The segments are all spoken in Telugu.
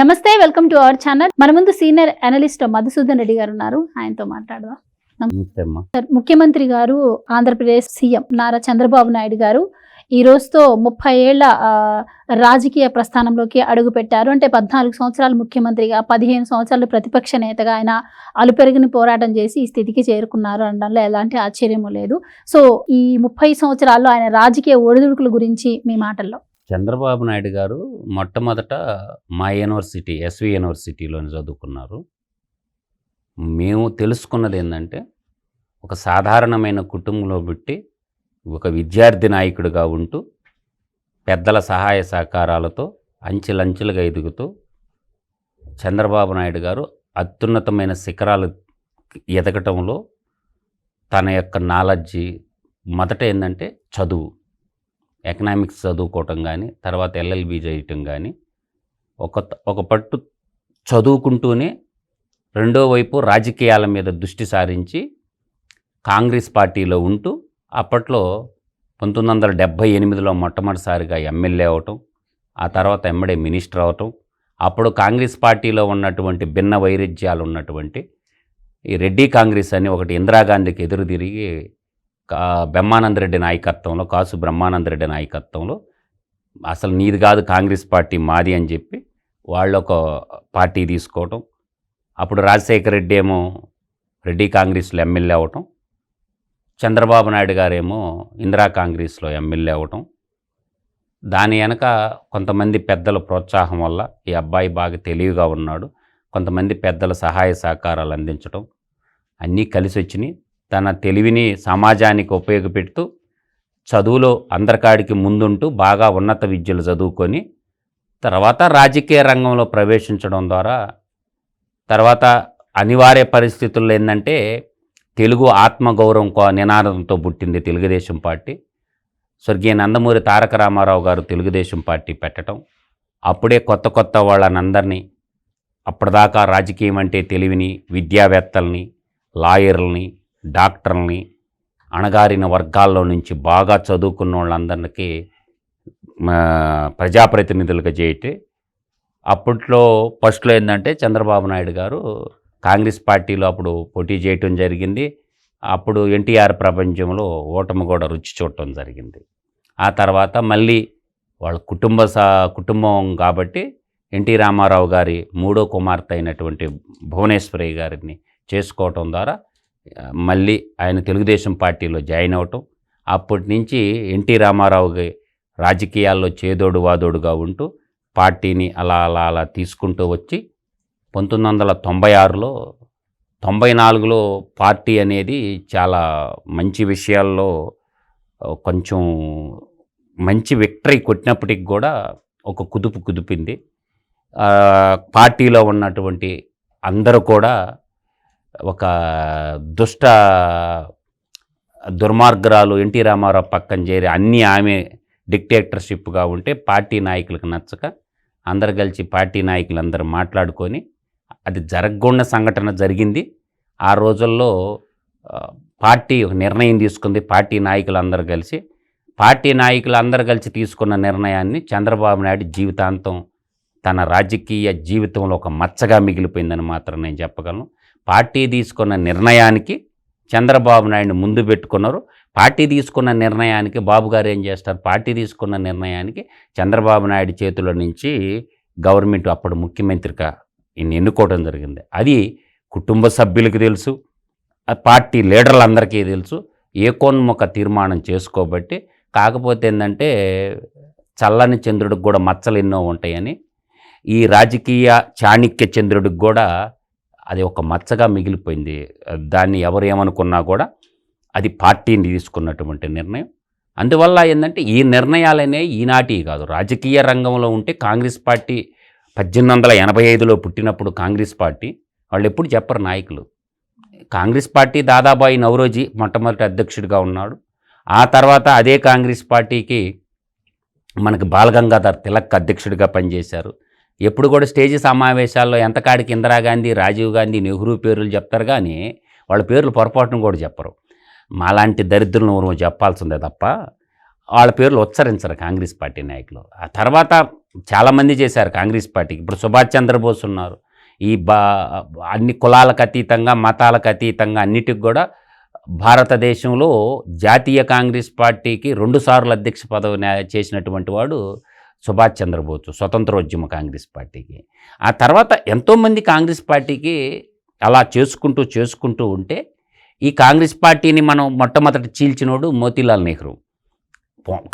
నమస్తే వెల్కమ్ టు అవర్ ఛానల్. మన ముందు సీనియర్ అనలిస్ట్ మధుసూదన్ రెడ్డి గారు ఉన్నారు. ఆయనతో మాట్లాడదాం. ముఖ్యమంత్రి గారు ఆంధ్రప్రదేశ్ సీఎం నారా చంద్రబాబు నాయుడు గారు ఈ రోజుతో ముప్పై ఏళ్ళ రాజకీయ ప్రస్థానంలోకి అడుగు పెట్టారు. అంటే పద్నాలుగు సంవత్సరాలు ముఖ్యమంత్రిగా పదిహేను సంవత్సరాలు ప్రతిపక్ష నేతగా ఆయన అలుపెరిగిన పోరాటం చేసి ఈ స్థితికి చేరుకున్నారు అనడంలో ఎలాంటి ఆశ్చర్యము లేదు. సో ఈ ముప్పై సంవత్సరాల్లో ఆయన రాజకీయ ఒడిదుడుకుల గురించి మీ మాటల్లో. చంద్రబాబు నాయుడు గారు మొట్టమొదట మా యూనివర్సిటీ ఎస్వి యూనివర్సిటీలోని చదువుకున్నారు. మేము తెలుసుకున్నది ఏంటంటే ఒక సాధారణమైన కుటుంబంలో పెట్టి ఒక విద్యార్థి నాయకుడిగా ఉంటూ పెద్దల సహాయ సహకారాలతో అంచెలంచెలుగా ఎదుగుతూ చంద్రబాబు నాయుడు గారు అత్యున్నతమైన శిఖరాలు ఎదగటంలో తన యొక్క నాలెడ్జి మొదట ఏంటంటే చదువు. ఎకనామిక్స్ చదువుకోవటం కానీ తర్వాత ఎల్ఎల్బి చేయటం కానీ ఒక ఒక పట్టు చదువుకుంటూనే రెండో వైపు రాజకీయాల మీద దృష్టి సారించి కాంగ్రెస్ పార్టీలో ఉంటూ అప్పట్లో పంతొమ్మిది వందల డెబ్భై ఎనిమిదిలో మొట్టమొదటిసారిగా ఎమ్మెల్యే అవటం ఆ తర్వాత ఎమ్మడే మినిస్టర్ అవటం అప్పుడు కాంగ్రెస్ పార్టీలో ఉన్నటువంటి భిన్న వైరుధ్యాలు ఉన్నటువంటి ఈ రెడ్డి కాంగ్రెస్ అని ఒకటి ఇందిరాగాంధీకి ఎదురు తిరిగి బ్రహ్మానందరెడ్డి నాయకత్వంలో కాసు బ్రహ్మానందరెడ్డి నాయకత్వంలో అసలు నీది కాదు కాంగ్రెస్ పార్టీ మాది అని చెప్పి వాళ్ళు ఒక పార్టీ తీసుకోవటం. అప్పుడు రాజశేఖర రెడ్డి ఏమో రెడ్డి కాంగ్రెస్లో ఎమ్మెల్యే అవటం. చంద్రబాబు నాయుడు గారేమో ఇందిరా కాంగ్రెస్లో ఎమ్మెల్యే అవటం. దాని వెనక కొంతమంది పెద్దల ప్రోత్సాహం వల్ల ఈ అబ్బాయి బాగా తెలివిగా ఉన్నాడు. కొంతమంది పెద్దల సహాయ సహకారాలు అందించడం అన్నీ కలిసి వచ్చినాయి తన తెలివిని సమాజానికి ఉపయోగపెడుతూ చదువులో అందరికాడికి ముందుంటూ బాగా ఉన్నత విద్యలు చదువుకొని తర్వాత రాజకీయ రంగంలో ప్రవేశించడం ద్వారా తర్వాత అనివార్య పరిస్థితుల్లో ఏంటంటే తెలుగు ఆత్మగౌరవం కో- నినాదంతో పుట్టింది తెలుగుదేశం పార్టీ. స్వర్గీయ నందమూరి తారక రామారావు గారు తెలుగుదేశం పార్టీ పెట్టడం అప్పుడే కొత్త కొత్త వాళ్ళనందరినీ అప్పటిదాకా రాజకీయం అంటే తెలివిని విద్యావేత్తల్ని లాయర్లని డాక్టర్ని అణగారిన వర్గాల్లో నుంచి బాగా చదువుకున్న వాళ్ళందరికీ ప్రజాప్రతినిధులుగా చేయటే అప్పట్లో ఫస్ట్లో ఏంటంటే చంద్రబాబు నాయుడు గారు కాంగ్రెస్ పార్టీలో అప్పుడు పోటీ చేయటం జరిగింది. అప్పుడు ఎన్టీఆర్ ప్రపంచంలో ఓటమి కూడా రుచి చూడటం జరిగింది. ఆ తర్వాత మళ్ళీ వాళ్ళ కుటుంబ సా కుటుంబం కాబట్టి ఎన్టీ రామారావు గారి మూడో కుమార్తె అయినటువంటి భువనేశ్వరి గారిని చేసుకోవటం ద్వారా మళ్ళీ ఆయన తెలుగుదేశం పార్టీలో జాయిన్ అవటం అప్పటి నుంచి ఎన్టీ రామారావుకి రాజకీయాల్లో చేదోడు వాదోడుగా ఉంటూ పార్టీని అలా అలా అలా తీసుకుంటూ వచ్చి పంతొమ్మిది వందల తొంభై ఆరులో తొంభై నాలుగులో పార్టీ అనేది చాలా మంచి విషయాల్లో కొంచెం మంచి విక్టరీ కొట్టినప్పటికి కూడా ఒక కుదుపు కుదిపింది. పార్టీలో ఉన్నటువంటి అందరూ కూడా ఒక దుష్ట దుర్మార్గురాలు ఎన్టీ రామారావు పక్కన చేరి అన్నీ ఆమె డిక్టేటర్షిప్గా ఉంటే పార్టీ నాయకులకు నచ్చక అందరు కలిసి పార్టీ నాయకులు అందరూ మాట్లాడుకొని అది జరగకుండా సంఘటన జరిగింది. ఆ రోజుల్లో పార్టీ ఒక నిర్ణయం తీసుకుంది. పార్టీ నాయకులు అందరూ కలిసి పార్టీ నాయకులు అందరూ కలిసి తీసుకున్న నిర్ణయాన్ని చంద్రబాబు నాయుడు జీవితాంతం తన రాజకీయ జీవితంలో ఒక మచ్చగా మిగిలిపోయిందని మాత్రం నేను చెప్పగలను. పార్టీ తీసుకున్న నిర్ణయానికి చంద్రబాబు నాయుడు ముందు పెట్టుకున్నారు. పార్టీ తీసుకున్న నిర్ణయానికి బాబు గారు ఏం చేస్తారు? పార్టీ తీసుకున్న నిర్ణయానికి చంద్రబాబు నాయుడు చేతుల నుంచి గవర్నమెంట్ అప్పుడు ముఖ్యమంత్రిగా ఈయన ఎన్నుకోవడం జరిగింది. అది కుటుంబ సభ్యులకు తెలుసు ఆ పార్టీ లీడర్లందరికీ తెలుసు. ఏకోన్ముఖ తీర్మానం చేసుకోబట్టి కాకపోతే ఏంటంటే చల్లని చంద్రుడికి కూడా మచ్చలు ఎన్నో ఉంటాయని ఈ రాజకీయ చాణిక్య చంద్రుడికి కూడా అది ఒక మచ్చగా మిగిలిపోయింది. దాన్ని ఎవరు ఏమనుకున్నా కూడా అది పార్టీని తీసుకున్నటువంటి నిర్ణయం. అందువల్ల ఏంటంటే ఈ నిర్ణయాలనే ఈనాటి కాదు రాజకీయ రంగంలో ఉంటే కాంగ్రెస్ పార్టీ పద్దెనిమిది వందల ఎనభై ఐదులో పుట్టినప్పుడు కాంగ్రెస్ పార్టీ వాళ్ళు ఎప్పుడు చెప్పరు నాయకులు. కాంగ్రెస్ పార్టీ దాదాబాయి నవరోజీ మొట్టమొదటి అధ్యక్షుడిగా ఉన్నాడు. ఆ తర్వాత అదే కాంగ్రెస్ పార్టీకి మనకి బాలగంగాధర్ తిలక్ అధ్యక్షుడిగా పనిచేశారు. ఎప్పుడు కూడా స్టేజ్ సమావేశాల్లో ఎంతకాడికి ఇందిరాగాంధీ రాజీవ్ గాంధీ నెహ్రూ పేర్లు చెప్తారు కానీ వాళ్ళ పేర్లు పొరపాటును కూడా చెప్పరు. మాలాంటి దరిద్రులను నువ్వు చెప్పాల్సిందే తప్ప వాళ్ళ పేర్లు ఉచ్చరించరు కాంగ్రెస్ పార్టీ నాయకులు. ఆ తర్వాత చాలామంది చేశారు కాంగ్రెస్ పార్టీకి. ఇప్పుడు సుభాష్ చంద్రబోస్ ఉన్నారు. ఈ బా అన్ని కులాలకు అతీతంగా మతాలకు అతీతంగా అన్నిటికి కూడా భారతదేశంలో జాతీయ కాంగ్రెస్ పార్టీకి రెండుసార్లు అధ్యక్ష పదవి చేసినటువంటి వాడు సుభాష్ చంద్రబోస్ స్వతంత్రోద్యమ కాంగ్రెస్ పార్టీకి. ఆ తర్వాత ఎంతోమంది కాంగ్రెస్ పార్టీకి అలా చేసుకుంటూ చేసుకుంటూ ఉంటే ఈ కాంగ్రెస్ పార్టీని మనం మొట్టమొదట చీల్చినోడు మోతీలాల్ నెహ్రూ.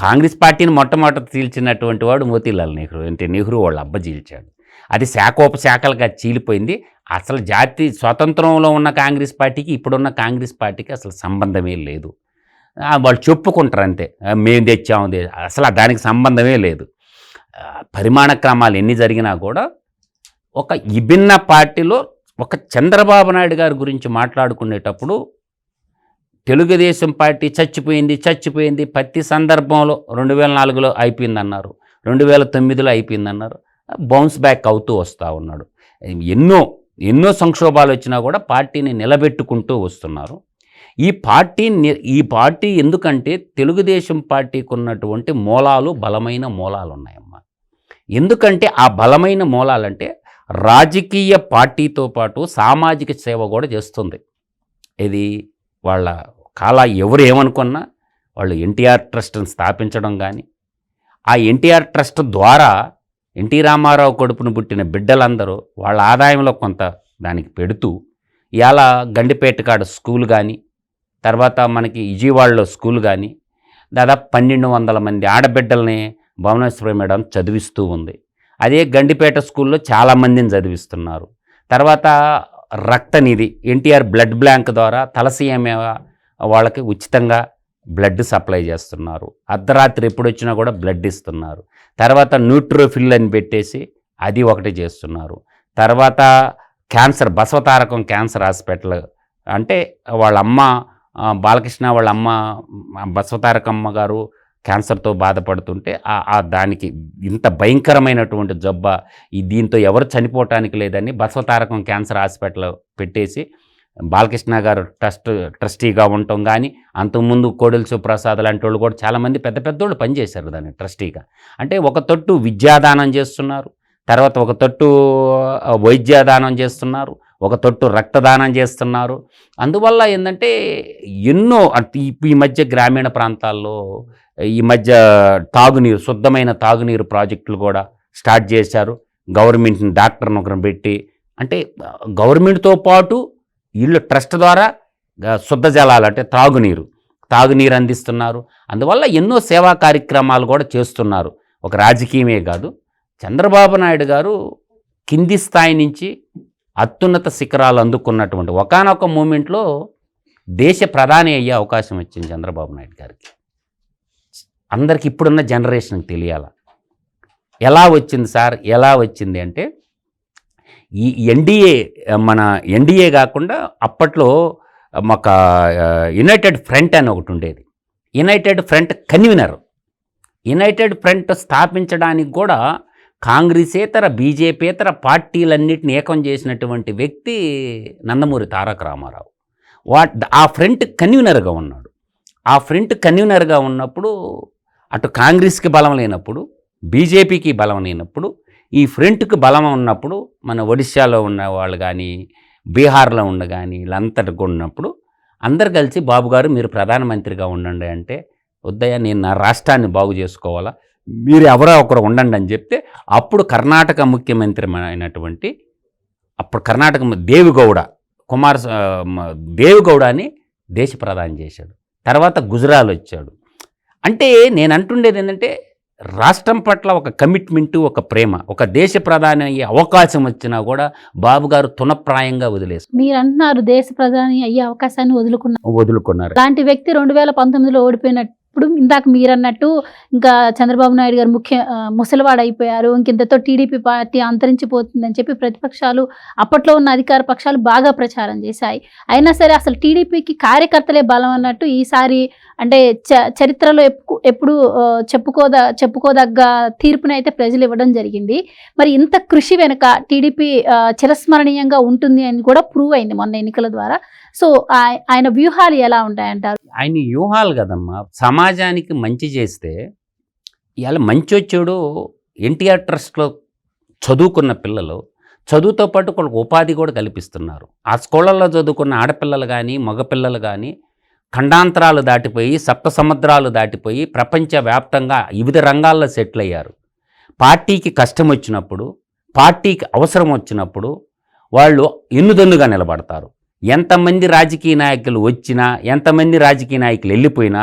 కాంగ్రెస్ పార్టీని మొట్టమొదట చీల్చినటువంటి వాడు మోతీలాల్ నెహ్రూ. అంటే నెహ్రూ వాళ్ళ అబ్బ చీల్చాడు. అది శాఖోపశాఖలుగా చీలిపోయింది. అసలు జాతి స్వతంత్రంలో ఉన్న కాంగ్రెస్ పార్టీకి ఇప్పుడున్న కాంగ్రెస్ పార్టీకి అసలు సంబంధమే లేదు. వాళ్ళు చెప్పుకుంటారు అంతే. మేము తెచ్చాము అసలు దానికి సంబంధమే లేదు. పరిమాణ క్రమాలు ఎన్ని జరిగినా కూడా ఒక విభిన్న పార్టీలో ఒక చంద్రబాబు నాయుడు గారి గురించి మాట్లాడుకునేటప్పుడు తెలుగుదేశం పార్టీ చచ్చిపోయింది చచ్చిపోయింది ప్రతి సందర్భంలో రెండు వేల నాలుగులో అయిపోయిందన్నారు రెండు వేల తొమ్మిదిలో అయిపోయిందన్నారు బౌన్స్ బ్యాక్ అవుతూ వస్తూ ఉన్నాడు. ఎన్నో ఎన్నో సంక్షోభాలు వచ్చినా కూడా పార్టీని నిలబెట్టుకుంటూ వస్తున్నారు. ఈ పార్టీ ఈ పార్టీ ఎందుకంటే తెలుగుదేశం పార్టీకి ఉన్నటువంటి మూలాలు బలమైన మూలాలు ఉన్నాయమ్మా. ఎందుకంటే ఆ బలమైన మూలాలంటే రాజకీయ పార్టీతో పాటు సామాజిక సేవ కూడా చేస్తుంది. ఇది వాళ్ళ కాల ఎవరు ఏమనుకున్నా వాళ్ళు ఎన్టీఆర్ ట్రస్ట్ని స్థాపించడం కానీ ఆ ఎన్టీఆర్ ట్రస్ట్ ద్వారా ఎన్టీ రామారావు కొడుపును పుట్టిన బిడ్డలందరూ వాళ్ళ ఆదాయంలో కొంత దానికి పెడుతూ ఇలా గండిపేట కాడ స్కూల్ కానీ తర్వాత మనకి విజయవాడలో స్కూల్ కానీ దాదాపు పన్నెండు వందల మంది ఆడబిడ్డల్ని భువనేశ్వరి మేడం చదివిస్తూ ఉంది. అదే గండిపేట స్కూల్లో చాలామందిని చదివిస్తున్నారు. తర్వాత రక్తనిధి ఎన్టీఆర్ బ్లడ్ బ్యాంక్ ద్వారా తలసీఎంఏ వాళ్ళకి ఉచితంగా బ్లడ్ సప్లై చేస్తున్నారు. అర్ధరాత్రి ఎప్పుడు వచ్చినా కూడా బ్లడ్ ఇస్తున్నారు. తర్వాత న్యూట్రోఫిల్ అని పెట్టేసి అది ఒకటి చేస్తున్నారు. తర్వాత క్యాన్సర్ బసవతారకం క్యాన్సర్ హాస్పిటల్ అంటే వాళ్ళ అమ్మ బాలకృష్ణ వాళ్ళ అమ్మ బసవతారకమ్మ గారు క్యాన్సర్తో బాధపడుతుంటే ఆ- దానికి ఇంత భయంకరమైనటువంటి జబ్బ ఈ దీంతో ఎవరు చనిపోవటానికి లేదని బసవతారకం క్యాన్సర్ హాస్పిటల్ పెట్టేసి బాలకృష్ణ గారు ట్రస్ట్ ట్రస్టీగా ఉండటం కానీ అంతకుముందు కోడెల సుప్రసాద్ లాంటి వాళ్ళు కూడా చాలామంది పెద్ద పెద్దోళ్ళు పనిచేశారు దాన్ని ట్రస్టీగా. అంటే ఒక తొట్టు విద్యాదానం చేస్తున్నారు తర్వాత ఒక తొట్టు వైద్యాదానం వైద్యదానం చేస్తున్నారు ఒక తొట్టు రక్తదానం చేస్తున్నారు. అందువల్ల ఏంటంటే ఎన్నో ఈ- మధ్య గ్రామీణ ప్రాంతాల్లో ఈ మధ్య తాగునీరు శుద్ధమైన తాగునీరు ప్రాజెక్టులు కూడా స్టార్ట్ చేశారు. గవర్నమెంట్ని డాక్టర్ని ఒకరిని పెట్టి అంటే గవర్నమెంట్తో పాటు వీళ్ళు ట్రస్ట్ ద్వారా శుద్ధ జలాలు అంటే తాగునీరు తాగునీరు అందిస్తున్నారు. అందువల్ల ఎన్నో సేవా కార్యక్రమాలు కూడా చేస్తున్నారు. ఒక రాజకీయమే కాదు. చంద్రబాబు నాయుడు గారు కింది స్థాయి నుంచి అత్యున్నత శిఖరాలు అందుకున్నటువంటి ఒకానొక మూమెంట్లో దేశ ప్రధాని అయ్యే అవకాశం వచ్చింది చంద్రబాబు నాయుడు గారికి. అందరికి ఇప్పుడున్న జనరేషన్కి తెలియాల? ఎలా వచ్చింది సార్? ఎలా వచ్చింది అంటే ఈ ఎన్డీఏ మన ఎన్డీఏ కాకుండా అప్పట్లో ఒక యునైటెడ్ ఫ్రంట్ అని ఒకటి ఉండేది. United front convener. United front స్థాపించడానికి కూడా కాంగ్రెసేతర బీజేపీతర పార్టీలన్నిటిని ఏకం చేసినటువంటి వ్యక్తి నందమూరి తారక రామారావు. వా ఆ ఫ్రంట్ కన్వీనర్గా ఉన్నాడు. ఆ ఫ్రంట్ కన్వీనర్గా ఉన్నప్పుడు అటు కాంగ్రెస్కి బలం లేనప్పుడు బీజేపీకి బలం లేనప్పుడు ఈ ఫ్రంట్కి బలం ఉన్నప్పుడు మన ఒడిశాలో ఉన్న వాళ్ళు కానీ బీహార్లో ఉన్న కానీ వీళ్ళంతటి ఉన్నప్పుడు అందరు కలిసి బాబు గారు మీరు ప్రధానమంత్రిగా ఉండండి అంటే వద్దయ్యా నేను నా రాష్ట్రాన్ని బాగు చేసుకోవాలా? మీరు ఎవరో ఒకరు ఉండండి అని చెప్తే అప్పుడు కర్ణాటక ముఖ్యమంత్రి అయినటువంటి అప్పుడు కర్ణాటక దేవిగౌడ కుమార్ స- మ- దేవిగౌడ అని దేశ ప్రధాని చేశాడు. తర్వాత గుజరాల్ వచ్చాడు. అంటే నేను అంటుండేది ఏంటంటే రాష్ట్రం పట్ల ఒక కమిట్మెంటు ఒక ప్రేమ ఒక దేశ ప్రధాని అయ్యే అవకాశం వచ్చినా కూడా బాబు గారు తునప్రాయంగా వదిలేసి మీరు అంటున్నారు దేశ ప్రధాని అయ్యే అవకాశాన్ని వదులుకున్నారు. వదులుకున్నారు. అలాంటి వ్యక్తి రెండు వేల పంతొమ్మిదిలో ఇప్పుడు ఇందాక మీరన్నట్టు ఇంకా చంద్రబాబు నాయుడు గారు ముఖ్య ముసలివాడైపోయారు ముసలివాడు అయిపోయారు ఇంకింతతో టీడీపీ పార్టీ అంతరించిపోతుందని చెప్పి ప్రతిపక్షాలు అప్పట్లో ఉన్న అధికార పక్షాలు బాగా ప్రచారం చేశాయి. అయినా సరే అసలు టీడీపీకి కార్యకర్తలే బలం అన్నట్టు ఈసారి అంటే చ చరిత్రలో ఎప్పుడు చెప్పుకోద చెప్పుకోదగ్గ తీర్పునైతే ప్రజలు ఇవ్వడం జరిగింది. మరి ఇంత కృషి వెనుక టీడీపీ చిరస్మరణీయంగా ఉంటుంది అని కూడా ప్రూవ్ అయింది మొన్న ఎన్నికల ద్వారా. సో ఆయ- ఆయన వ్యూహాలు ఎలా ఉంటాయంటారు ఆయన వ్యూహాలు కదమ్మా సమాజానికి మంచి చేస్తే ఇవాళ మంచి వచ్చాడు ఎన్టీఆర్ ట్రస్ట్లో చదువుకున్న పిల్లలు చదువుతో పాటు వాళ్ళకి ఉపాధి కూడా కల్పిస్తున్నారు. ఆ స్కూళ్ళల్లో చదువుకున్న ఆడపిల్లలు కానీ మగపిల్లలు కానీ ఖండాంతరాలు దాటిపోయి సప్త సముద్రాలు దాటిపోయి ప్రపంచవ్యాప్తంగా వివిధ రంగాల్లో సెటిల్ అయ్యారు పార్టీకి కష్టం వచ్చినప్పుడు పార్టీకి అవసరం వచ్చినప్పుడు వాళ్ళు ఎన్నుదన్నుగా నిలబడతారు. ఎంతమంది రాజకీయ నాయకులు వచ్చినా ఎంతమంది రాజకీయ నాయకులు వెళ్ళిపోయినా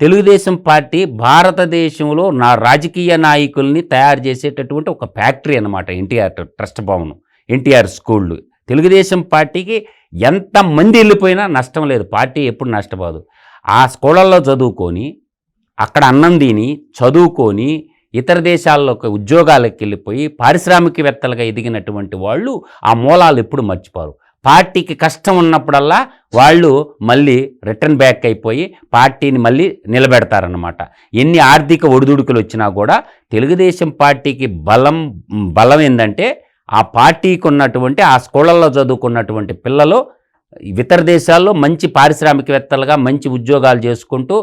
తెలుగుదేశం పార్టీ భారతదేశంలో నా రాజకీయ నాయకుల్ని తయారు చేసేటటువంటి ఒక ఫ్యాక్టరీ అన్నమాట ఎన్టీఆర్ ట్రస్ట్ భవన్ ఎన్టీఆర్ స్కూళ్ళు. తెలుగుదేశం పార్టీకి ఎంతమంది వెళ్ళిపోయినా నష్టం లేదు పార్టీ ఎప్పుడు నష్టపోదు. ఆ స్కూళ్ళల్లో చదువుకొని అక్కడ అన్నం తిని చదువుకొని ఇతర దేశాల్లో ఉద్యోగాలకు వెళ్ళిపోయి పారిశ్రామికవేత్తలుగా ఎదిగినటువంటి వాళ్ళు ఆ మూలాలు ఎప్పుడు మర్చిపోరు. పార్టీకి కష్టం ఉన్నప్పుడల్లా వాళ్ళు మళ్ళీ రిటర్న్ బ్యాక్ అయిపోయి పార్టీని మళ్ళీ నిలబెడతారనమాట ఎన్ని ఆర్థిక ఒడిదుడుకులు వచ్చినా కూడా తెలుగుదేశం పార్టీకి బలం బలం ఏంటంటే ఆ పార్టీకి ఉన్నటువంటి ఆ స్కూళ్ళల్లో చదువుకున్నటువంటి పిల్లలు ఇతర దేశాల్లో మంచి పారిశ్రామికవేత్తలుగా మంచి ఉద్యోగాలు చేసుకుంటూ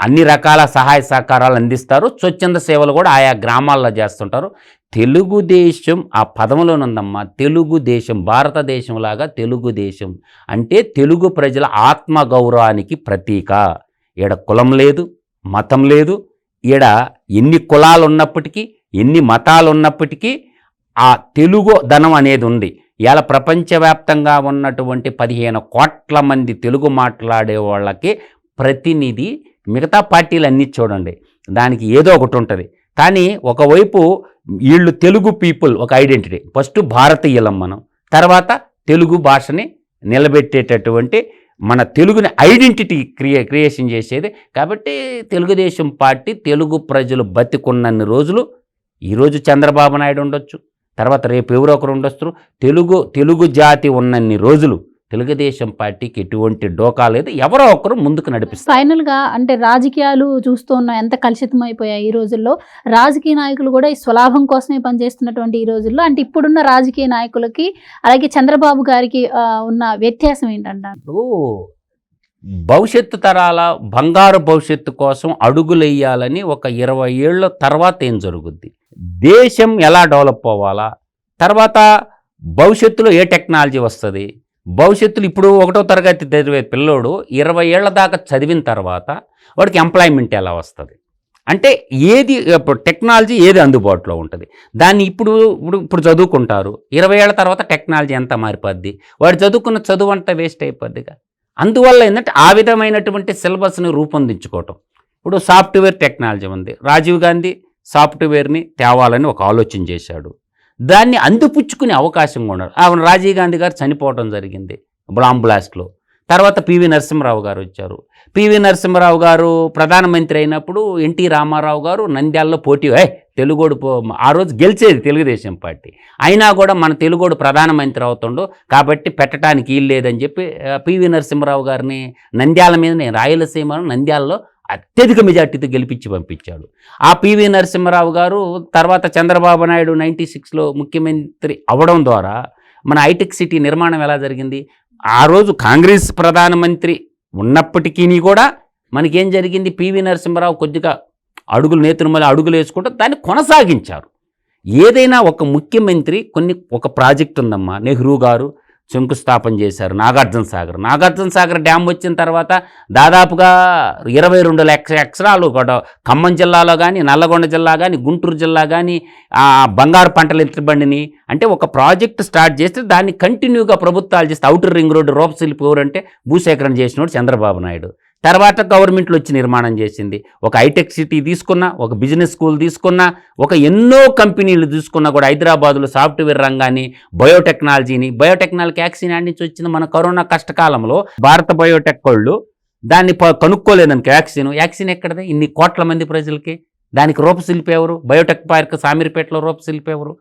అన్ని రకాల సహాయ సహకారాలు అందిస్తారు. స్వచ్ఛంద సేవలు కూడా ఆయా గ్రామాల్లో చేస్తుంటారు. తెలుగుదేశం ఆ పదములోనుందమ్మా తెలుగుదేశం భారతదేశంలాగా తెలుగుదేశం అంటే తెలుగు ప్రజల ఆత్మగౌరవానికి ప్రతీక. ఈడ కులం లేదు మతం లేదు ఈడ ఎన్ని కులాలు ఉన్నప్పటికీ ఎన్ని మతాలు ఉన్నప్పటికీ ఆ తెలుగు ధనం అనేది ఉంది. ఇలా ప్రపంచవ్యాప్తంగా ఉన్నటువంటి పదిహేను కోట్ల మంది తెలుగు మాట్లాడే వాళ్ళకి ప్రతినిధి మిగతా పార్టీలు అన్నీ చూడండి. దానికి ఏదో ఒకటి ఉంటుంది. కానీ ఒకవైపు వీళ్ళు తెలుగు పీపుల్ ఒక ఐడెంటిటీ. ఫస్ట్ భారతీయులం మనం. తర్వాత తెలుగు భాషని నిలబెట్టేటటువంటి మన తెలుగుని ఐడెంటిటీ క్రియే క్రియేషన్ చేసేది. కాబట్టి తెలుగుదేశం పార్టీ తెలుగు ప్రజలు బతికున్నన్ని రోజులు ఈరోజు చంద్రబాబు నాయుడు ఉండొచ్చు. తర్వాత రేపు ఎవరో ఒకరు ఉండొచ్చు తెలుగు తెలుగు జాతి ఉన్నన్ని రోజులు తెలుగుదేశం పార్టీకి ఎటువంటి డోకా లేదు. ఎవరో ఒకరు ముందుకు నడిపిస్తారు. ఫైనల్గా అంటే రాజకీయాలు చూస్తూ ఉన్నాం ఎంత కలుషితం అయిపోయాయి ఈ రోజుల్లో రాజకీయ నాయకులు కూడా ఈ స్వలాభం కోసమే పనిచేస్తున్నటువంటి ఈ రోజుల్లో అంటే ఇప్పుడున్న రాజకీయ నాయకులకి అలాగే చంద్రబాబు గారికి ఉన్న వ్యత్యాసం ఏంటంటారు? ఇప్పుడు భవిష్యత్తు తరాల బంగారు భవిష్యత్తు కోసం అడుగులెయ్యాలని ఒక ఇరవై ఏళ్ళ తర్వాత ఏం జరుగుద్ది? దేశం ఎలా డెవలప్ అవ్వాలా? తర్వాత భవిష్యత్తులో ఏ టెక్నాలజీ వస్తుంది? భవిష్యత్తులో ఇప్పుడు ఒకటో తరగతి చదివే పిల్లోడు ఇరవై ఏళ్ళ దాకా చదివిన తర్వాత వాడికి ఎంప్లాయ్మెంట్ ఎలా వస్తుంది? అంటే ఏది టెక్నాలజీ ఏది అందుబాటులో ఉంటుంది? దాన్ని ఇప్పుడు ఇప్పుడు ఇప్పుడు చదువుకుంటారు. ఇరవై ఏళ్ళ తర్వాత టెక్నాలజీ ఎంత మారిపోద్ది? వాడు చదువుకున్న చదువు అంతా వేస్ట్ అయిపోద్దిగా. అందువల్ల ఏంటంటే ఆ విధమైనటువంటి సిలబస్ని రూపొందించుకోవటం. ఇప్పుడు సాఫ్ట్వేర్ టెక్నాలజీ ఉంది. రాజీవ్ గాంధీ సాఫ్ట్వేర్ని తేవాలని ఒక ఆలోచన చేశాడు. దాన్ని అందిపుచ్చుకునే అవకాశం కూడా ఉన్నాడు. రాజీవ్ గాంధీ గారు చనిపోవడం జరిగింది బాంబ్ బ్లాస్ట్లో. తర్వాత పివి నరసింహరావు గారు వచ్చారు. పివి నరసింహరావు గారు ప్రధానమంత్రి అయినప్పుడు ఎన్టీ రామారావు గారు నంద్యాలలో పోటీ ఏ తెలుగోడు పో ఆ రోజు గెలిచేది తెలుగుదేశం పార్టీ. అయినా కూడా మన తెలుగోడు ప్రధానమంత్రి అవుతుండు. కాబట్టి పెట్టడానికి వీలు లేదని చెప్పి పివి నరసింహరావు గారిని నంద్యాల మీద రాయలసీమను నంద్యాలలో అత్యధిక మెజార్టీతో గెలిపించి పంపించాడు. ఆ పివి నరసింహరావు గారు తర్వాత చంద్రబాబు నాయుడు నైంటీ సిక్స్లో ముఖ్యమంత్రి అవడం ద్వారా మన హైటెక్ సిటీ నిర్మాణం ఎలా జరిగింది? ఆ రోజు కాంగ్రెస్ ప్రధానమంత్రి ఉన్నప్పటికీ కూడా మనకేం జరిగింది? పివి నరసింహరావు కొద్దిగా అడుగులు నేతను అడుగులు వేసుకుంటూ దాన్ని కొనసాగించారు. ఏదైనా ఒక ముఖ్యమంత్రి కొన్ని ఒక ప్రాజెక్ట్ ఉందమ్మా నెహ్రూ గారు శంకుస్థాపన చేశారు నాగార్జున సాగర్. నాగార్జున సాగర్ డ్యామ్ వచ్చిన తర్వాత దాదాపుగా ఇరవై రెండు లక్ష ఎకరాలు కూడా ఖమ్మం జిల్లాలో కానీ నల్లగొండ జిల్లా కానీ గుంటూరు జిల్లా కానీ బంగారు పంటలు ఎత్తుబండిని అంటే ఒక ప్రాజెక్ట్ స్టార్ట్ చేస్తే దాన్ని కంటిన్యూగా ప్రభుత్వాలు చేస్తే అవుటర్ రింగ్ రోడ్డు రూపశిల్పి ఎవరంటే భూసేకరణ చేసినోడు చంద్రబాబు నాయుడు. తర్వాత గవర్నమెంట్లో వచ్చి నిర్మాణం చేసింది. ఒక హైటెక్ సిటీ తీసుకున్నా ఒక బిజినెస్ స్కూల్ తీసుకున్నా ఒక ఎన్నో కంపెనీలు తీసుకున్నా కూడా హైదరాబాదులో సాఫ్ట్వేర్ రంగాన్ని బయోటెక్నాలజీని బయోటెక్నాలజీ వ్యాక్సిన్ ఆడి నుంచి మన కరోనా కష్టకాలంలో. భారత బయోటెక్ వాళ్ళు దాన్ని ప- కనుక్కోలేదానికి వ్యాక్సిన్. వ్యాక్సిన్ ఎక్కడదే? ఇన్ని కోట్ల మంది ప్రజలకి. దానికి రూపశిల్పి ఎవరు? బయోటెక్ పార్క్ సామీర్పేటలో రూపశిల్పి ఎవరు?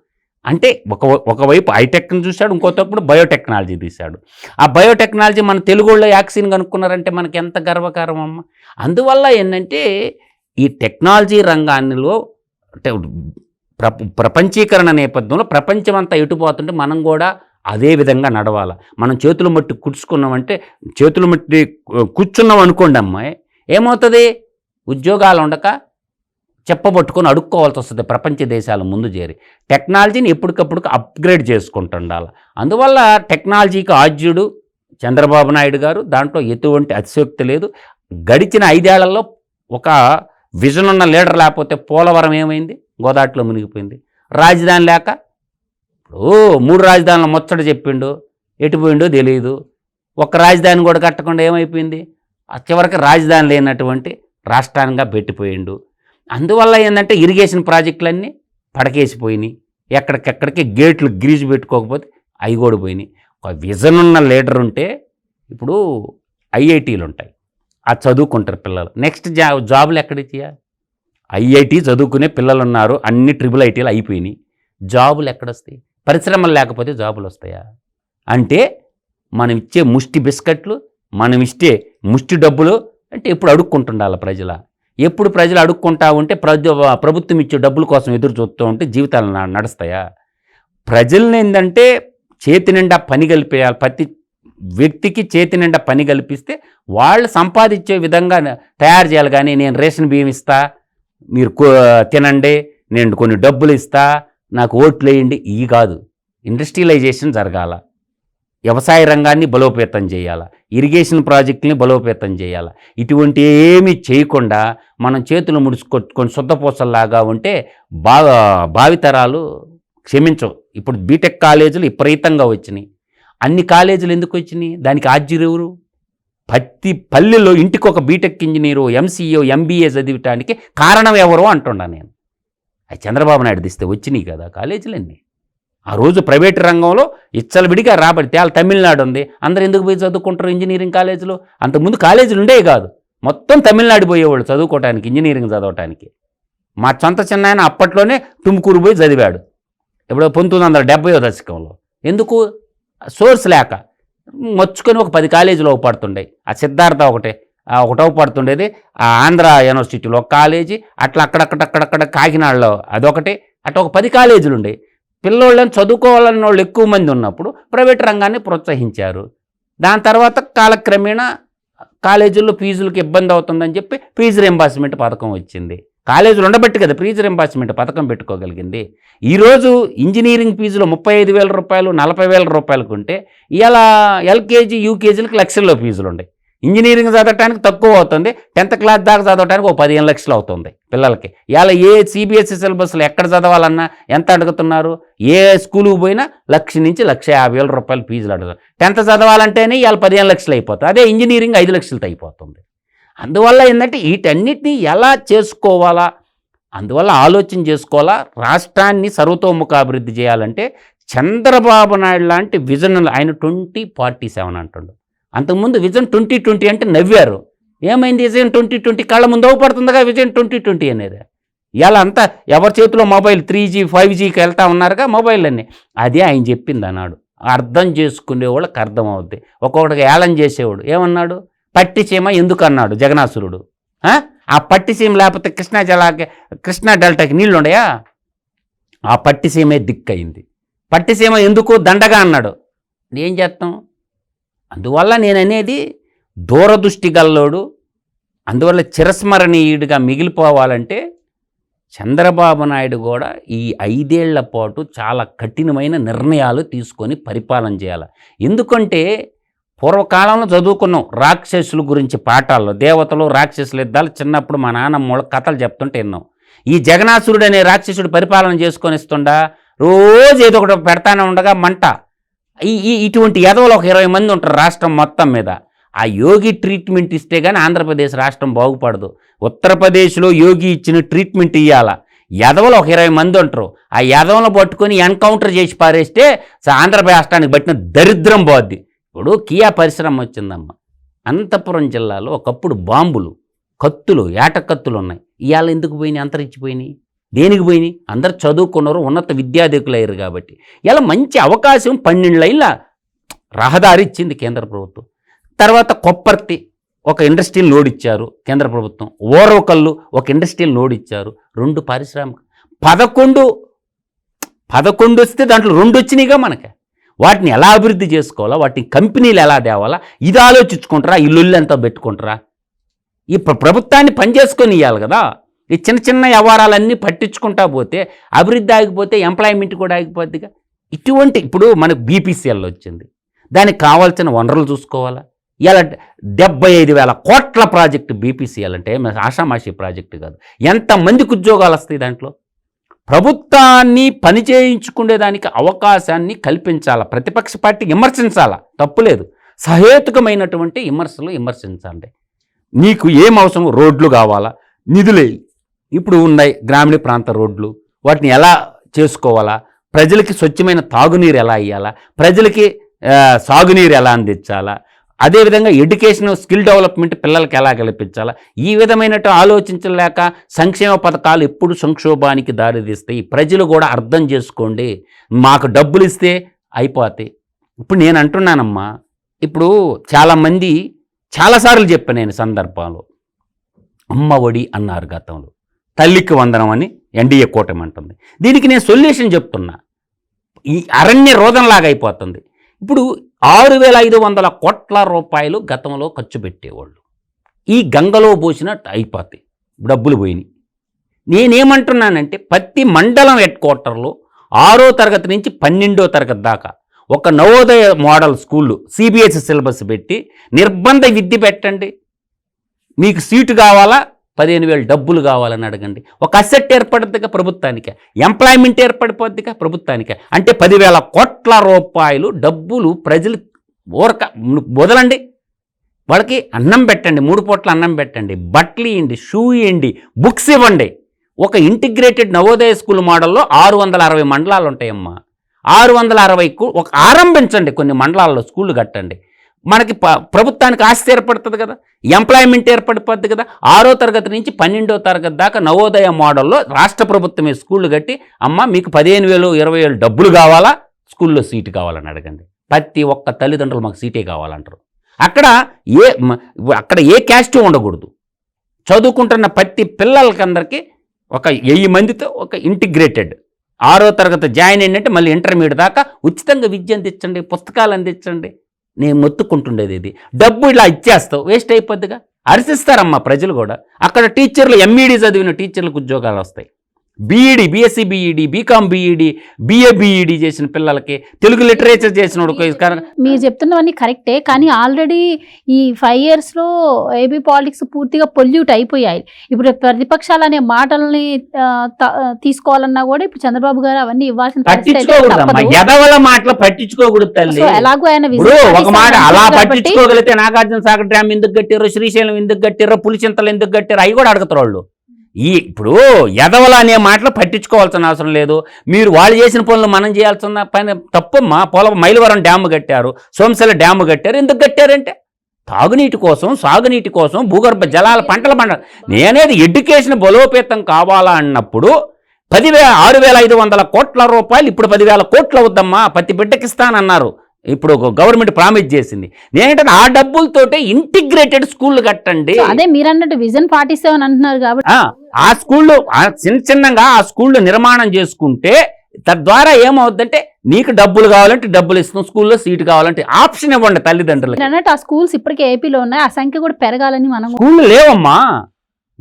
అంటే ఒక ఒకవైపు హైటెక్ని చూశాడు ఇంకో తప్పుడు బయోటెక్నాలజీ తీశాడు. ఆ బయోటెక్నాలజీ మన తెలుగులో వ్యాక్సిన్ కనుక్కున్నారంటే మనకి ఎంత గర్వకారం అమ్మ? అందువల్ల ఏంటంటే ఈ టెక్నాలజీ రంగాల్లో అంటే ప్రపంచీకరణ నేపథ్యంలో ప్రపంచం అంతా ఎటుపోతుంటే మనం కూడా అదే విధంగా నడవాలి. మనం చేతులు మట్టి కూర్చుకున్నామంటే చేతులు మట్టి కూర్చున్నాం అనుకోండి అమ్మాయి ఏమవుతుంది? ఉద్యోగాలు ఉండక చెప్పబట్టుకొని అడుక్కోవాల్సి వస్తుంది ప్రపంచ దేశాలు ముందు చేరి. టెక్నాలజీని ఎప్పటికప్పుడు అప్గ్రేడ్ చేసుకుంటుండాలి. అందువల్ల టెక్నాలజీకి ఆద్యుడు చంద్రబాబు నాయుడు గారు దాంట్లో ఎటువంటి అతిశక్తి లేదు. గడిచిన ఐదేళ్ళలో ఒక విజన్ ఉన్న లీడర్ లేకపోతే పోలవరం ఏమైంది? గోదాట్లో మునిగిపోయింది. రాజధాని లేక ఇప్పుడు మూడు రాజధానుల ముచ్చట చెప్పిండు ఎటుపోయిండో తెలియదు ఒక రాజధాని కూడా కట్టకుండా ఏమైపోయింది? చివరికి రాజధాని లేనటువంటి రాష్ట్రానిగా పెట్టిపోయిండు అందువల్ల ఏంటంటే ఇరిగేషన్ ప్రాజెక్టులన్నీ పడకేసిపోయినాయి. ఎక్కడికెక్కడికి గేట్లు గ్రీజు పెట్టుకోకపోతే అవి కూడా పోయినాయి. ఒక విజన్ ఉన్న లీడర్ ఉంటే ఇప్పుడు ఐఐటీలు ఉంటాయి ఆ చదువుకుంటారు పిల్లలు. నెక్స్ట్ జా జాబులు ఎక్కడ చేయాలి ఐఐటి చదువుకునే పిల్లలు ఉన్నారు అన్ని ట్రిపుల్ ఐటీలు అయిపోయినాయి. జాబులు ఎక్కడొస్తాయి? పరిశ్రమలు లేకపోతే జాబులు వస్తాయా? అంటే మనం ఇచ్చే ముష్టి బిస్కెట్లు మనం ఇచ్చే ముష్టి డబ్బులు అంటే ఎప్పుడు అడుక్కుంటుండాలి ప్రజల. ఎప్పుడు ప్రజలు అడుక్కుంటా ఉంటే ప్రజ ప్రభుత్వం ఇచ్చే డబ్బుల కోసం ఎదురు చూస్తూ ఉంటే జీవితాలు నడుస్తాయా? ప్రజల్ని ఏంటంటే చేతి నిండా పని కల్పేయాలి. ప్రతి వ్యక్తికి చేతి నిండా పని కల్పిస్తే వాళ్ళు సంపాదించే విధంగా తయారు చేయాలి. కానీ నేను రేషన్ బియ్యం ఇస్తా మీరు కో- తినండి నేను కొన్ని డబ్బులు ఇస్తా నాకు ఓట్లు వేయండి ఇవి కాదు. ఇండస్ట్రియలైజేషన్ జరగాల. వ్యవసాయ రంగాన్ని బలోపేతం చేయాలి? ఇరిగేషన్ ప్రాజెక్టుని బలోపేతం చేయాలి? ఇటువంటి ఏమీ చేయకుండా మనం చేతులు ముడుచుకొట్టుకొని శుద్ధపూసల్లాగా ఉంటే బాగా భావితరాలు క్షమించవు. ఇప్పుడు బీటెక్ కాలేజీలు విపరీతంగా వచ్చినాయి. అన్ని కాలేజీలు ఎందుకు వచ్చినాయి? దానికి ఆజ్యురెవరు ప్రతి పల్లెలో ఇంటికి ఒక బీటెక్ ఇంజనీరు ఎంసీఓ ఎంబీఏ చదివటానికి కారణం ఎవరో అంటున్నా నేను. అది చంద్రబాబు నాయుడు తీస్తే వచ్చినాయి కదా కాలేజీలన్నీ. ఆ రోజు ప్రైవేట్ రంగంలో ఇచ్చలవిడిగా రాబడి వాళ్ళు తమిళనాడు ఉంది. అందరు ఎందుకు పోయి చదువుకుంటారు ఇంజనీరింగ్ కాలేజీలో? అంతకుముందు కాలేజీలు ఉండేవి కాదు. మొత్తం తమిళనాడు పోయేవాళ్ళు చదువుకోవటానికి ఇంజనీరింగ్ చదవటానికి. మా సొంత చిన్నాయన అప్పట్లోనే తుమ్కూరు పోయి చదివాడు. ఇప్పుడు పంతొమ్మిది వందల డెబ్బయో దశకంలో. ఎందుకు? సోర్స్ లేక. మొచ్చుకొని ఒక పది కాలేజీలు పడుతుండే ఆ సిద్ధార్థ ఒకటే ఆ ఒకటో పడుతుండేది ఆ ఆంధ్ర యూనివర్సిటీలో ఒక కాలేజీ అట్లా అక్కడక్కడక్కడక్కడ కాకినాడలో అదొకటి. అట్లా ఒక పది కాలేజీలు ఉండే పిల్లోళ్ళని చదువుకోవాలన్న వాళ్ళు ఎక్కువ మంది ఉన్నప్పుడు ప్రైవేట్ రంగాన్ని ప్రోత్సహించారు. దాని తర్వాత కాలక్రమేణా కాలేజీల్లో ఫీజులకు ఇబ్బంది అవుతుందని చెప్పి ఫీజు రింబార్స్మెంట్ పథకం వచ్చింది. కాలేజీలు ఉండబట్టి కదా ఫీజు రింబార్స్మెంట్ పథకం పెట్టుకోగలిగింది. ఈరోజు ఇంజనీరింగ్ ఫీజులు ముప్పై ఐదు వేల రూపాయలు నలభై వేల రూపాయలకు ఉంటే ఇలా ఎల్కేజీ యూకేజీలకు లక్షల్లో ఫీజులు ఉన్నాయి ఇంజనీరింగ్ చదవటానికి తక్కువ అవుతుంది టెన్త్ క్లాస్ దాకా చదవటానికి ఒక పదిహేను లక్షలు అవుతుంది పిల్లలకి. ఇలా ఏ సిబిఎస్ఈ సిలబస్లో ఎక్కడ చదవాలన్నా ఎంత అడుగుతున్నారు? ఏ స్కూల్కి పోయినా లక్ష నుంచి లక్ష యాభై వేల రూపాయలు ఫీజులు అడుగుతారు. టెన్త్ చదవాలంటేనే ఇవాళ పదిహేను లక్షలు అయిపోతుంది అదే ఇంజనీరింగ్ ఐదు లక్షలతో అయిపోతుంది. అందువల్ల ఏంటంటే వీటన్నిటిని ఎలా చేసుకోవాలా? అందువల్ల ఆలోచన చేసుకోవాలా? రాష్ట్రాన్ని సర్వతోముఖాభివృద్ధి చేయాలంటే చంద్రబాబు నాయుడు లాంటి విజన్ ఆయన ట్వంటీ ఫార్టీ సెవెన్ అంటుండు. అంతకుముందు విజన్ ట్వంటీ ట్వంటీ అంటే నవ్వారు. ఏమైంది విజయం ట్వంటీ ట్వంటీ? కళ్ళ ముందు అవుపడుతుందిగా విజయం ట్వంటీ ట్వంటీ అనేది. ఇలా అంతా ఎవరి చేతిలో మొబైల్ త్రీ జీ ఫైవ్ జీకి వెళ్తా ఉన్నారుగా మొబైల్ అన్నీ అదే ఆయన చెప్పింది అన్నాడు. అర్థం చేసుకునే వాళ్ళకి అర్థం అవుద్ది ఒక్కొక్కడికి ఏళం చేసేవాడు. ఏమన్నాడు? పట్టిసీమ ఎందుకు అన్నాడు జగనాసురుడు ఆ? ఆ పట్టిసీమ లేకపోతే కృష్ణా జలాకి కృష్ణా డెల్టాకి నీళ్ళు ఉండయా? ఆ పట్టిసీమే దిక్కయింది. పట్టిసీమ ఎందుకు దండగా అన్నాడు. ఏం చేస్తాం? అందువల్ల నేననేది దూరదృష్టి గల్లోడు అందువల్ల చిరస్మరణీయుడిగా మిగిలిపోవాలంటే చంద్రబాబు నాయుడు కూడా ఈ ఐదేళ్ళ పాటు చాలా కఠినమైన నిర్ణయాలు తీసుకొని పరిపాలన చేయాలి ఎందుకంటే పూర్వకాలంలో చదువుకున్నాం రాక్షసుల గురించి పాఠాల్లో దేవతలు రాక్షసులు యుద్ధాలు చిన్నప్పుడు మా నాన్నమ్మ కథలు చెప్తుంటే విన్నాం. ఈ జగనాసురుడు అనే రాక్షసుడు పరిపాలన చేసుకొని ఇస్తుండా రోజు ఏదో ఒకటి పెడతానే ఉండగా మంట. ఈ ఇటువంటి ఎదవలు ఒక ఇరవై మంది ఉంటారు రాష్ట్రం మొత్తం మీద. ఆ యోగి ట్రీట్మెంట్ ఇస్తే కానీ ఆంధ్రప్రదేశ్ రాష్ట్రం బాగుపడదు. ఉత్తరప్రదేశ్లో యోగి ఇచ్చిన ట్రీట్మెంట్ ఇవ్వాల ఎదవలు ఒక ఇరవై మంది ఉంటారు. ఆ ఎదవలను పట్టుకొని ఎన్కౌంటర్ చేసి పారేస్తే ఆంధ్రప్రదేశ్ రాష్ట్రానికి పట్టిన దరిద్రం పోద్ది. ఇప్పుడు కియా పరిశ్రమ వచ్చిందమ్మ. అనంతపురం జిల్లాలో ఒకప్పుడు బాంబులు కత్తులు ఏట కత్తులు ఉన్నాయి. ఇవాళ ఎందుకు పోయినాయి? అంతరించిపోయినాయి దేనికి పోయినాయి అందరు చదువుకున్నారు ఉన్నత విద్యాధికులు అయ్యారు కాబట్టి. ఇలా మంచి అవకాశం పన్నెండు లైన్ల రహదారి ఇచ్చింది కేంద్ర ప్రభుత్వం. తర్వాత కొప్పర్తి ఒక ఇండస్ట్రియల్ లోడ్ ఇచ్చారు కేంద్ర ప్రభుత్వం. ఓరవకల్లు ఒక ఇండస్ట్రియల్ లోడ్ ఇచ్చారు. రెండు పారిశ్రామిక పదకొండు పదకొండు వస్తే దాంట్లో రెండు వచ్చినాయిగా మనకి. వాటిని ఎలా అభివృద్ధి చేసుకోవాలా? వాటిని కంపెనీలు ఎలా తేవాలా? ఇది ఆలోచించుకుంటారా? ఇల్లు అంతా పెట్టుకుంటారా? ఈ ప్రభుత్వాన్ని పనిచేసుకొని ఇవ్వాలి కదా? ఈ చిన్న చిన్న వ్యవహారాలన్నీ పట్టించుకుంటా పోతే అభివృద్ధి ఆగిపోతే ఎంప్లాయ్మెంట్ కూడా ఆగిపోద్దిగా. ఇటువంటి ఇప్పుడు మనకు బీపీసీఎల్ వచ్చింది. దానికి కావాల్సిన వనరులు చూసుకోవాలా? ఇలా డెబ్బై ఐదు వేల కోట్ల ప్రాజెక్టు బీపీసీఎల్ అంటే ఆషామాషి ప్రాజెక్టు కాదు. ఎంతమందికి ఉద్యోగాలు వస్తాయి దాంట్లో? ప్రభుత్వాన్ని పని చేయించుకునేదానికి అవకాశాన్ని కల్పించాలా? ప్రతిపక్ష పార్టీ విమర్శించాలా? తప్పులేదు. సహేతుకమైనటువంటి విమర్శలు విమర్శించాలి నీకు ఏం అవసరం? రోడ్లు కావాలా? నిధులే. ఇప్పుడు ఉన్నాయి గ్రామీణ ప్రాంత రోడ్లు. వాటిని ఎలా చేసుకోవాలా? ప్రజలకి స్వచ్ఛమైన తాగునీరు ఎలా ఇవ్వాలా ప్రజలకి సాగునీరు ఎలా అందించాలా? అదేవిధంగా ఎడ్యుకేషన్ స్కిల్ డెవలప్మెంట్ పిల్లలకి ఎలా కల్పించాలా? ఈ విధమైన ఆలోచించలేక సంక్షేమ పథకాలు ఎప్పుడు సంక్షోభానికి దారితీస్తాయి. ప్రజలు కూడా అర్థం చేసుకోండి. మాకు డబ్బులు ఇస్తే అయిపోతాయి. ఇప్పుడు నేను అంటున్నానమ్మా ఇప్పుడు చాలామంది చాలాసార్లు చెప్పాను నేను సందర్భంలో. అమ్మ ఒడి అన్నారు గతంలో. తల్లికి వందనం అని ఎన్డీఏ కూటమి అంటుంది. దీనికి నేను సొల్యూషన్ చెప్తున్నా. ఈ అరణ్య రోదనలాగా అయిపోతుంది. ఇప్పుడు ఆరు వేల ఐదు వందల కోట్ల రూపాయలు గతంలో ఖర్చు పెట్టేవాళ్ళు. ఈ గంగలో పోసినట్టు అయిపోతాయి. డబ్బులు పోయినాయి. నేనేమంటున్నానంటే ప్రతి మండలం హెడ్ క్వార్టర్లో ఆరో తరగతి నుంచి పన్నెండో తరగతి దాకా ఒక నవోదయ మోడల్ స్కూళ్ళు సిబిఎస్ఈ సిలబస్ పెట్టి నిర్బంధ విద్య పెట్టండి. మీకు సీటు కావాలా? పదిహేను వేలు డబ్బులు కావాలని అడగండి. ఒక అసెట్ ఏర్పడుద్దిగా ప్రభుత్వానికి. ఎంప్లాయ్మెంట్ ఏర్పడిపోద్దిగా ప్రభుత్వానికి. అంటే పదివేల కోట్ల రూపాయలు డబ్బులు ప్రజలు ఊరక వదలండి. వాళ్ళకి అన్నం పెట్టండి మూడు పూట్ల అన్నం పెట్టండి బట్టలు ఇవ్వండి షూ ఇవ్వండి బుక్స్ ఇవ్వండి. ఒక ఇంటిగ్రేటెడ్ నవోదయ స్కూల్ మోడల్లో ఆరు వందల అరవై మండలాలు ఉంటాయమ్మా. ఆరు వందల అరవైకు ఒక ఆరంభించండి కొన్ని మండలాల్లో స్కూళ్ళు కట్టండి. మనకి ప- ప్రభుత్వానికి ఆస్తి ఏర్పడుతుంది కదా ఎంప్లాయ్మెంట్ ఏర్పడిపోద్ది కదా ఆరో తరగతి నుంచి పన్నెండో తరగతి దాకా నవోదయ మోడల్లో రాష్ట్ర ప్రభుత్వమే స్కూళ్ళు కట్టి అమ్మ మీకు పదిహేను వేలు ఇరవై వేలు డబ్బులు కావాలా? స్కూల్లో సీటు కావాలని అడగండి. ప్రతి ఒక్క తల్లిదండ్రులు మాకు సీటే కావాలంటారు. అక్కడ ఏ మ- అక్కడ ఏ క్యాస్ట్ ఉండకూడదు. చదువుకుంటున్న ప్రతి పిల్లలకందరికీ ఒక వెయ్యి మందితో ఒక ఇంటిగ్రేటెడ్ ఆరో తరగతి జాయిన్ అయినట్టు మళ్ళీ ఇంటర్మీడియట్ దాకా ఉచితంగా విద్య అందించండి పుస్తకాలు అందించండి. నేను మొత్తుకుంటుండేది ఇది. డబ్బు ఇలా ఇచ్చేస్తావు వేస్ట్ అయిపోద్దిగా. అరిసిస్తారమ్మా ప్రజలు కూడా. అక్కడ టీచర్లు ఎంఈడి చదివిన టీచర్లకు ఉద్యోగాలు వస్తాయి. BEd BSc BEd BCom BEd BA BEd చేసిన పిల్లలకి తెలుగు లిటరేచర్ చేసిన మీరు చెప్తున్నవన్నీ కరెక్టే కానీ ఆల్రెడీ ఈ ఫైవ్ ఇయర్స్లో ఏబీ పాలిటిక్స్ పూర్తిగా పొల్యూట్ అయిపోయాయి. ఇప్పుడు ప్రతిపక్షాలు అనే మాటల్ని తీసుకోవాలన్నా కూడా ఇప్పుడు చంద్రబాబు గారు అవన్నీ ఇవ్వాల్సిన మాటలు పట్టించుకోకూడదు తల్లి. ఎలాగో ఆయన ఒక మాట అలా పట్టించుకోగలిగితే నాగార్జున సాగర్ డ్యామ్ ఎందుకు కట్టారు శ్రీశైలం ఎందుకు కట్టారు పులిచింతలు ఎందుకు కట్టారు అవి కూడా అడుగుతారు వాళ్ళు. ఈ ఇప్పుడు ఎదవల అనే మాటలు పట్టించుకోవాల్సిన అవసరం లేదు. మీరు వాళ్ళు చేసిన పనులు మనం చేయాల్సిన పని తప్పమ్మా. పొలం మైలవరం డ్యామ్ కట్టారు. సోమశల డ్యామ్ కట్టారు. ఎందుకు కట్టారంటే? తాగునీటి కోసం సాగునీటి కోసం భూగర్భ జలాల పంటల పంట నేనేది ఎడ్యుకేషన్ బలోపేతం కావాలా అన్నప్పుడు పదివే ఆరు వేల ఐదు వందల కోట్ల రూపాయలు ఇప్పుడు పదివేల కోట్లు అవుద్దమ్మా. ప్రతి బిడ్డకిస్తానన్నారు. ఇప్పుడు గవర్నమెంట్ ప్రామిస్ చేసింది. నేనంటే ఆ డబ్బులతోటే ఇంటిగ్రేటెడ్ స్కూళ్ళు కట్టండి. అదే మీరు అన్నట్టు విజన్ ఫార్టీ సెవెన్ అంటున్నారు కాబట్టి ఆ, ఆ చిన్న చిన్నగా ఆ స్కూళ్ళు నిర్మాణం చేసుకుంటే తద్వారా ఏమవుద్దంటే నీకు డబ్బులు కావాలంటే డబ్బులు ఇస్తాం స్కూల్లో సీటు కావాలంటే ఆప్షన్ ఇవ్వండి తల్లిదండ్రులకి. మీరు అన్నట్టు ఆ స్కూల్స్ ఇప్పటికే ఏపీలో ఉన్నాయి ఆ సంఖ్య కూడా పెరగాలని మనం స్కూళ్ళు లేవమ్మా.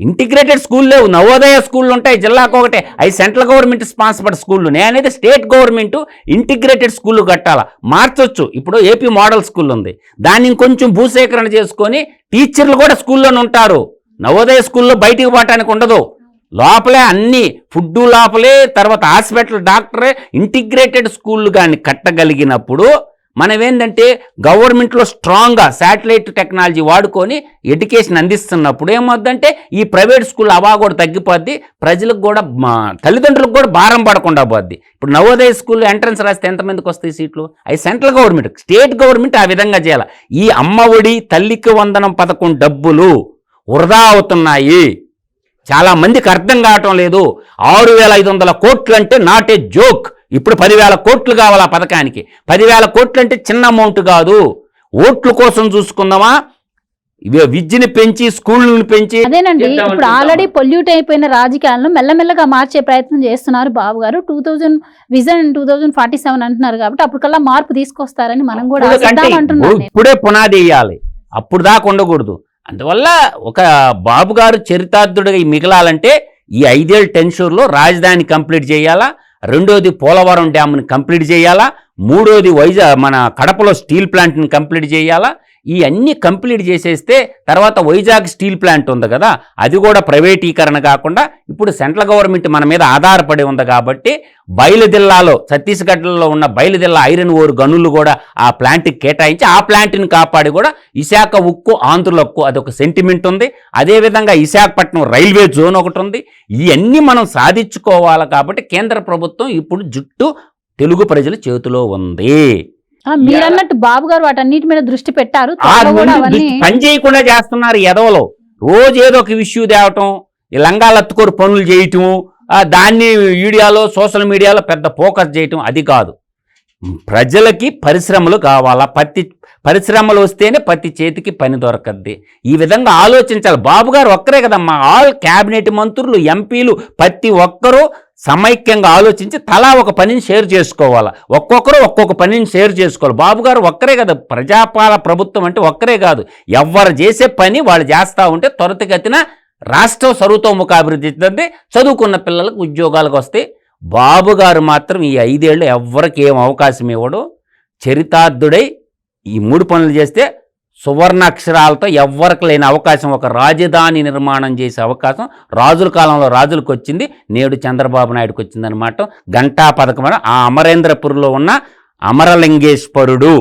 ఇంటిగ్రేటెడ్ స్కూల్ లేవు నవోదయ స్కూళ్ళు ఉంటాయి జిల్లాకు ఒకటే. అవి సెంట్రల్ గవర్నమెంట్ స్పాన్సర్డ్ స్కూళ్ళు. నేనైతే స్టేట్ గవర్నమెంట్ ఇంటిగ్రేటెడ్ స్కూళ్ళు కట్టాలా. మార్చొచ్చు. ఇప్పుడు ఏపీ మోడల్ స్కూల్ ఉంది దాన్ని ఇంకొంచెం భూసేకరణ చేసుకొని టీచర్లు కూడా స్కూల్లోనే ఉంటారు. నవోదయ స్కూల్లో బయటికి పోవటానికి ఉండదు. లోపలే అన్ని ఫుడ్ లోపలే తర్వాత హాస్పిటల్ డాక్టరే ఇంటిగ్రేటెడ్ స్కూళ్ళు కానీ కట్టగలిగినప్పుడు మనమేంటంటే గవర్నమెంట్లో స్ట్రాంగ్గా శాటిలైట్ టెక్నాలజీ వాడుకొని ఎడ్యుకేషన్ అందిస్తున్నప్పుడు ఏమవుద్దంటే ఈ ప్రైవేట్ స్కూల్ అవా కూడా తగ్గిపోద్ది ప్రజలకు కూడా తల్లిదండ్రులకు కూడా భారం పడకుండా పోద్ది. ఇప్పుడు నవోదయ స్కూల్ ఎంట్రన్స్ రాస్తే ఎంతమందికి వస్తాయి సీట్లు? అవి సెంట్రల్ గవర్నమెంట్ స్టేట్ గవర్నమెంట్ ఆ విధంగా చేయాలి. ఈ అమ్మఒడి తల్లికి వందనం పథకం డబ్బులు వృధా అవుతున్నాయి. చాలా మందికి అర్థం కావటం లేదు. ఆరు వేల ఐదు వందల కోట్లు అంటే నాట్ ఏ జోక్. ఇప్పుడు పదివేల కోట్లు కావాలి ఆ పథకానికి? పదివేల కోట్లు అంటే చిన్న అమౌంట్ కాదు. ఓట్ల కోసం చూసుకుందామా? ఇవి విద్యని పెంచి స్కూళ్ళని పెంచి అదేనండి. ఇప్పుడు? ఆల్రెడీ పొల్యూట్ అయిపోయిన రాజకీయాలను మెల్లమెల్లగా మార్చే ప్రయత్నం చేస్తున్నారు బాబు గారు. Two thousand vision two thousand forty seven అంటున్నారు కాబట్టి అప్పటికల్లా మార్పు తీసుకొస్తారని మనం కూడా. ఇప్పుడే పునాది వేయాలి. అప్పుడు దాకా ఉండకూడదు. అందువల్ల ఒక బాబు గారు చరితార్థుడిగా మిగలాలంటే ఈ ఐదేళ్ళ టెన్షూర్లో రాజధాని కంప్లీట్ చేయాలా? రెండోది పోలవరం డ్యామ్ని కంప్లీట్ చేయాలా? మూడోది వైజాగ్ మన కడపలో స్టీల్ ప్లాంట్ని కంప్లీట్ చేయాలా? ఈ అన్ని కంప్లీట్ చేసేస్తే తర్వాత వైజాగ్ స్టీల్ ప్లాంట్ ఉంది కదా అది కూడా ప్రైవేటీకరణ కాకుండా ఇప్పుడు సెంట్రల్ గవర్నమెంట్ మన మీద ఆధారపడి ఉంది కాబట్టి బయలుదిల్లాలో ఛత్తీస్గఢ్లో ఉన్న బయలుదిల్లా ఐరన్ ఓర్ గనులు కూడా ఆ ప్లాంట్కి కేటాయించి ఆ ప్లాంట్ని కాపాడి కూడా విశాఖ ఉక్కు ఆంధ్రుల ఉక్కు అదొక సెంటిమెంట్ ఉంది. అదేవిధంగా విశాఖపట్నం రైల్వే జోన్ ఒకటి ఉంది. ఇవన్నీ మనం సాధించుకోవాలి కాబట్టి కేంద్ర ప్రభుత్వం ఇప్పుడు జుట్టు తెలుగు ప్రజల చేతిలో ఉంది. ఆ, మీరన్నట్టు బాబు గారు వాటన్నిటి మీద దృష్టి పెట్టారు. పని చేయకుండా చేస్తున్నారు ఎదవలో. రోజు ఏదో ఒక ఇష్యూ తేవటం ఈ లంగాలత్తుకోరు పనులు చేయటం దాన్ని మీడియాలో సోషల్ మీడియాలో పెద్ద ఫోకస్ చేయటం అది కాదు. ప్రజలకి పరిశ్రమలు కావాలా? పత్తి పరిశ్రమలు వస్తేనే ప్రతి చేతికి పని దొరకద్ది. ఈ విధంగా ఆలోచించాలి. బాబు గారు ఒక్కరే కదమ్మా. ఆల్ క్యాబినెట్ మంత్రులు ఎంపీలు ప్రతి ఒక్కరూ సమైక్యంగా ఆలోచించి తలా ఒక పనిని షేర్ చేసుకోవాలి? ఒక్కొక్కరు ఒక్కొక్క పనిని షేర్ చేసుకోవాలి. బాబు గారు ఒక్కరే కదా. ప్రజాపాల ప్రభుత్వం అంటే ఒక్కరే కాదు. ఎవరు చేసే పని వాళ్ళు చేస్తూ ఉంటే త్వరితగతిన రాష్ట్రం సర్వతోముఖాభివృద్ధి చెంది చదువుకున్న పిల్లలకు ఉద్యోగాలకు వస్తే బాబు గారు మాత్రం ఈ ఐదేళ్ళు ఎవ్వరికి ఏం అవకాశం ఇవ్వడు. చరితార్థుడై ఈ మూడు పనులు చేస్తే సువర్ణాక్షరాలతో ఎవ్వరికి లేని అవకాశం ఒక రాజధాని నిర్మాణం చేసే అవకాశం రాజుల కాలంలో రాజులకు వచ్చింది నేడు చంద్రబాబు నాయుడుకి వచ్చిందనమాట గంటా పథకం ఆ అమరేంద్రపురంలో ఉన్న అమరలింగేశ్వరుడు.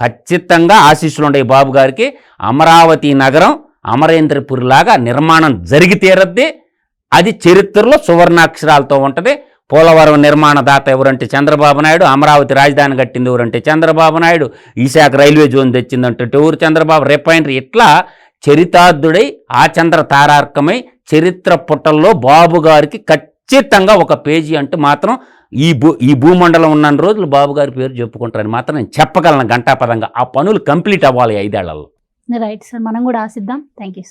ఖచ్చితంగా ఆశీస్సులు ఉండే బాబు గారికి. అమరావతి నగరం అమరేంద్రపురిలాగా నిర్మాణం జరిగి తీరద్ది. అది చరిత్రలో సువర్ణాక్షరాలతో ఉంటుంది. పోలవరం నిర్మాణదాత ఎవరంటే చంద్రబాబు నాయుడు అమరావతి రాజధాని కట్టింది ఎవరంటే చంద్రబాబు నాయుడు. ఈశాఖ రైల్వే జోన్ తెచ్చిందంటే ఎవరు చంద్రబాబు రిఫైనరీ. ఇట్లా చరితార్థుడై ఆ చంద్ర తారార్కమై చరిత్ర పుటల్లో బాబు గారికి ఖచ్చితంగా ఒక పేజీ అంటూ మాత్రం ఈ భూ ఈ భూమండలం ఉన్న రోజులు బాబు గారి పేరు చెప్పుకుంటారని మాత్రం నేను చెప్పగలను గంటాపదంగా ఆ పనులు కంప్లీట్ అవ్వాలి ఐదేళ్ళలో. రైట్ సార్ మనం కూడా ఆశిద్దాం. Thank you